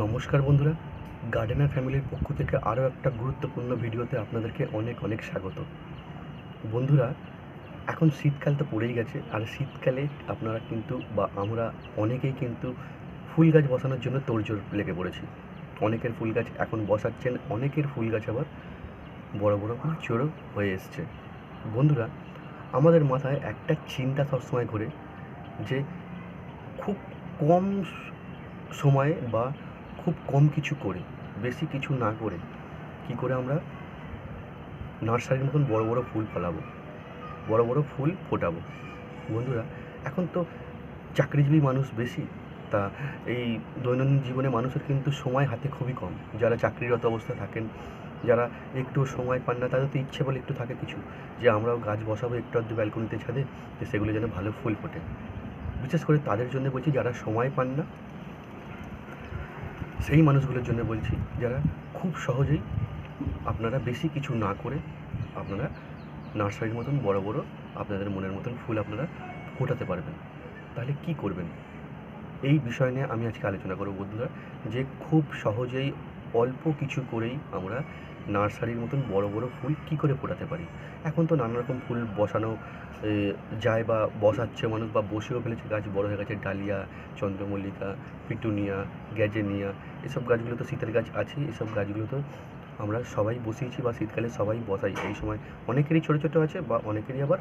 নমস্কার বন্ধুরা গার্ডেনার ফ্যামিলির পক্ষ থেকে আরও একটা গুরুত্বপূর্ণ ভিডিওতে আপনাদেরকে অনেক অনেক স্বাগত। বন্ধুরা, এখন শীতকাল তো পড়েই গেছে, আর শীতকালে আপনারা কিন্তু বা আমরা অনেকেই কিন্তু ফুল গাছ বসানোর জন্য তোড়জোড় লেগে পড়েছি। অনেকের ফুল গাছ এখন বসাচ্ছেন, অনেকের ফুল গাছ আবার বড় বড় চোরও হয়ে এসছে। বন্ধুরা, আমাদের মাথায় একটা চিন্তা সবসময় ঘোরে যে খুব কম সময়ে বা খুব কম কিছু করে, বেশি কিছু না করে, কি করে আমরা নার্সারির মতন বড় বড় ফুল ফলাবো, বড় বড় ফুল ফোটাবো। বন্ধুরা, এখন তো চাকরিজীবী মানুষ বেশি, তা এই দৈনন্দিন জীবনে মানুষের কিন্তু সময় হাতে খুবই কম। যারা চাকরিরত অবস্থায় থাকেন, যারা একটু সময় পান না, তাদের তো ইচ্ছে বলে একটু থাকে কিছু, যে আমরাও গাছ বসাবো একটু আধটু ব্যালকনিতে ছাদে, যে সেগুলো যেন ভালো ফুল ফোটে। বিশেষ করে তাদের জন্য বলছি, যারা সময় পান না সেই মানুষগুলোর জন্য বলছি, যারা খুব সহজেই আপনারা বেশি কিছু না করে আপনারা নার্সারির মতন বড় বড় আপনাদের মনের মতন ফুল আপনারা ফোটাতে পারবেন। তাহলে কি করবেন? এই বিষয় নিয়ে আমি আজকে আলোচনা করব বন্ধুরা, যে খুব সহজেই অল্প কিছু করেই আমরা নার্সারির মতন বড় বড় ফুল কি করে ফোটাতে পারি? এখন তো নানা রকম ফুল বসানো যায় বা বসাচ্ছে মানুষ বা বসেও ফেলেছে গাছ, বড় হয়ে গেছে ডালিয়া, চন্দ্রমল্লিকা, পিটুনিয়া, গ্যাজেনিয়া, এসব গাছগুলো তো শীতের গাছ আছে, এসব গাছগুলো তো আমরা সবাই বসিয়েছি বা শীতকালে সবাই বসাই। এই সময় অনেকেরই ছোটো ছোটো আছে বা অনেকেরই আবার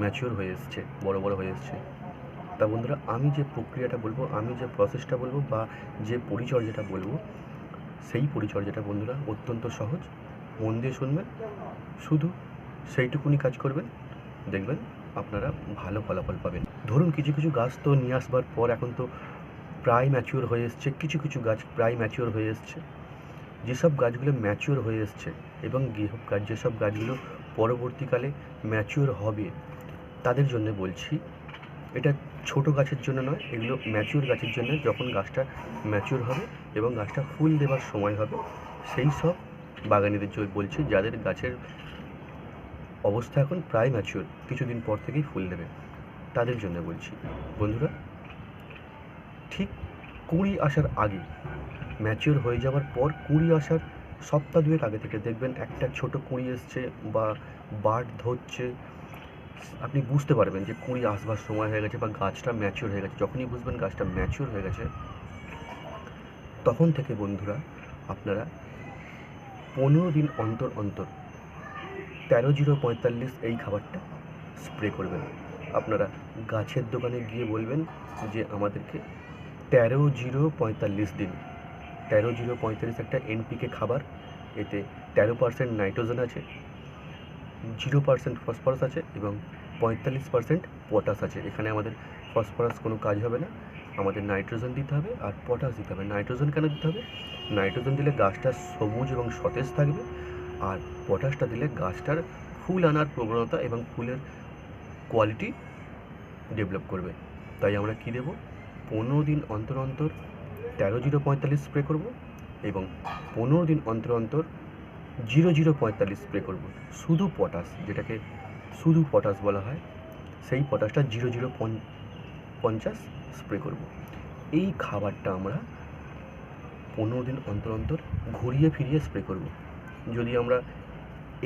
ম্যাচিওর হয়ে এসছে, বড় বড় হয়ে এসছে। তা বন্ধুরা, আমি যে প্রক্রিয়াটা বলব, আমি যে প্রসেসটা বলব বা যে পরিচর্যাটা বলব সেই পরিচর্যাটা বন্ধুরা অত্যন্ত সহজ। মন দিয়ে শুনবেন। শুধু সেইটুকুনি কাজ করবেন। দেখবেন আপনারা ভালো ফলাফল পাবেন। ধরুন কিছু কিছু গাছ তো নিয়ে আসবার পর এখন তো প্রায় ম্যাচিওর হয়ে এসছে। কিছু কিছু গাছ প্রায় ম্যাচিওর হয়ে এসছে। যেসব গাছগুলো ম্যাচিওর হয়ে এসছে এবং গাছ যেসব গাছগুলো পরবর্তীকালে ম্যাচিওর হবে, তাদের জন্য বলছি, এটা ছোট গাছের জন্য নয়, এগুলো ম্যাচিওর গাছের জন্য যখন গাছটা ম্যাচিওর হবে এবং গাছটা ফুল দেওয়ার সময় হবে। সেই সব বাগানিদের জন্য বলছি, যাদের গাছের অবস্থা এখন প্রায় ম্যাচিওর কিছুদিন পর থেকেই ফুল দেবে। তাদের জন্য বলছি, বন্ধুরা, ঠিক কুড়ি আসার আগে ম্যাচিওর হয়ে যাওয়ার পর কুড়ি আসার সপ্তাহ দুয়েক আগে থেকে দেখবেন একটা ছোট কুড়ি এসছে বা বাট ধরছে। আপনি বুঝতে পারবেন যে কুড়ি আসবার সময় হয়ে গেছে বা গাছটা ম্যাচিওর হয়ে গেছে। যখনই বুঝবেন গাছটা ম্যাচিওর হয়ে গেছে তখন থেকে বন্ধুরা, আপনারা পনেরো দিন অন্তর অন্তর তেরো জিরো পঁয়তাল্লিশ এই খাবারটা স্প্রে করবেন। আপনারা গাছের দোকানে গিয়ে বলবেন যে আমাদেরকে তেরো জিরো পঁয়তাল্লিশ দিন, তেরো জিরো পঁয়তাল্লিশ একটা এনপিকে খাবার, এতে তেরো পার্সেন্ট নাইট্রোজেন আছে, জিরো পার্সেন্ট ফসফরাস আছে এবং পঁয়তাল্লিশ পার্সেন্ট পটাশ আছে। এখানে আমাদের ফসফরাস কোনো কাজ হবে না। আমাদের নাইট্রোজেন দিতে হবে আর পটাশ দিতে হবে। নাইট্রোজেন কেন দিতে হবে? নাইট্রোজেন দিলে গাছটা সবুজ এবং সতেজ থাকবে আর পটাশটা দিলে গাছটার ফুল আনার প্রবণতা এবং ফুলের কোয়ালিটি ডেভেলপ করবে। তাই আমরা কী দেবো? পনেরো দিন অন্তর অন্তর তেরো জিরো পঁয়তাল্লিশ স্প্রে করব এবং পনেরো দিন অন্তর অন্তর জিরো জিরো পঁয়তাল্লিশ স্প্রে করব। শুধু পটাশ, যেটাকে শুধু পটাশ বলা হয়, সেই পটাশটা জিরো জিরো পঞ্চাশ স্প্রে করব। এই খাবারটা আমরা পনেরো দিন অন্তর অন্তর ঘুরিয়ে ফিরিয়ে স্প্রে করব। যদি আমরা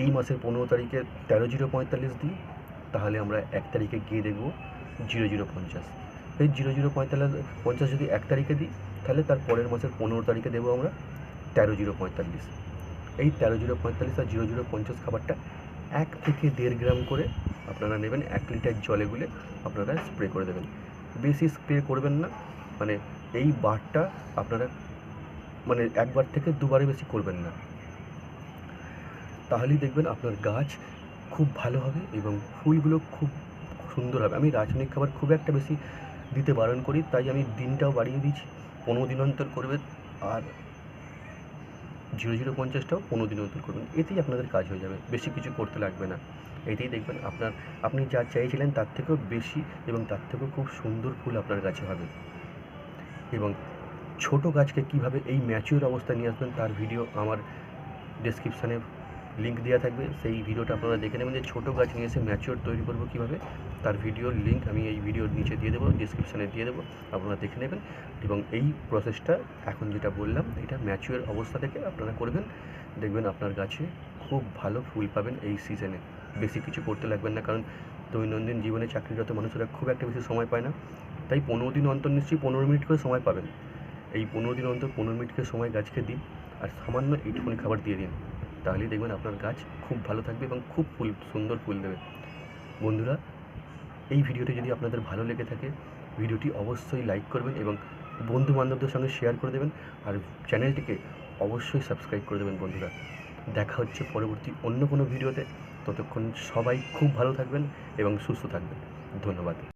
এই মাসের পনেরো তারিখে তেরো জিরো পঁয়তাল্লিশ দিই, তাহলে আমরা এক তারিখে গিয়ে দেখব জিরো জিরো পঞ্চাশ। এই জিরো জিরো পঁয়তাল্লিশ, পঞ্চাশ যদি এক তারিখে দিই, তাহলে তার পরের মাসের পনেরো তারিখে দেবো আমরা তেরো জিরো পঁয়তাল্লিশ। এই তেরো জিরো পঁয়তাল্লিশ আর জিরো জিরো পঞ্চাশ খাবারটা এক থেকে দেড় গ্রাম করে আপনারা নেবেন, এক লিটার জলে গুলে আপনারা স্প্রে করে দেবেন। বেশি স্প্রে করবেন না। মানে এই বারটা আপনারা মানে একবার থেকে দুবারে বেশি করবেন না। তাহলেই দেখবেন আপনার গাছ খুব ভালো হবে এবং ফুলগুলো খুব সুন্দর হবে। আমি রাসায়নিক খাবার খুব একটা বেশি দিতে বারণ করি, তাই আমি দিনটাও বাড়িয়ে দিচ্ছি পনেরো দিন অন্তর করবেন আর জিরো জিরো পঞ্চাশটাও পনেরো দিন অন্তর করবেন। এতেই আপনাদের কাজ হয়ে যাবে। বেশি কিছু করতে লাগবে না। এতেই দেখবেন আপনার, আপনি যা চাইছিলেন তার থেকেও বেশি এবং তার থেকেও খুব সুন্দর ফুল আপনার কাছে হবে। এবং ছোট গাছকে কীভাবে এই ম্যাচিওর অবস্থায় নিয়ে আসবেন তার ভিডিও আমার ডেসক্রিপশানে লিঙ্ক দেওয়া থাকবে। সেই ভিডিওটা আপনারা দেখে নেবেন যে ছোটো গাছ নিয়ে এসে ম্যাচিওর তৈরি করব কীভাবে। তার ভিডিওর লিঙ্ক আমি এই ভিডিওর নিচে দিয়ে দেবো ডিসক্রিপশানে দিয়ে দেবো, আপনারা দেখে নেবেন। এবং এই প্রসেসটা এখন যেটা বললাম, এটা ম্যাচিওর অবস্থা থেকে আপনারা করবেন। দেখবেন আপনার গাছে খুব ভালো ফুল পাবেন এই সিজনে বেশি কিছু করতে লাগবেন না, কারণ দৈনন্দিন জীবনে চাকরিরত মানুষেরা খুব একটা বেশি সময় পায় না। তাই পনেরো দিন অন্তর নিশ্চয়ই পনেরো মিনিট করে সময় পাবেন। এই পনেরো দিন অন্তর পনেরো মিনিট করে সময় গাছকে দিন আর সামান্য এইটুকুনি খাবার দিয়ে দিন। তাহলেই দেখবেন আপনার গাছ খুব ভালো থাকবে এবং খুব ফুল, সুন্দর ফুল দেবে। বন্ধুরা, এই ভিডিওটি যদি আপনাদের ভালো লেগে থাকে, ভিডিওটি অবশ্যই লাইক করবেন এবং বন্ধু বান্ধবদের সঙ্গে শেয়ার করে দেবেন আর চ্যানেলটিকে অবশ্যই সাবস্ক্রাইব করে দেবেন বন্ধুরা। দেখা হচ্ছে পরবর্তী অন্য কোনো ভিডিওতে। ততক্ষণ সবাই খুব ভালো থাকবেন এবং সুস্থ থাকবেন। ধন্যবাদ।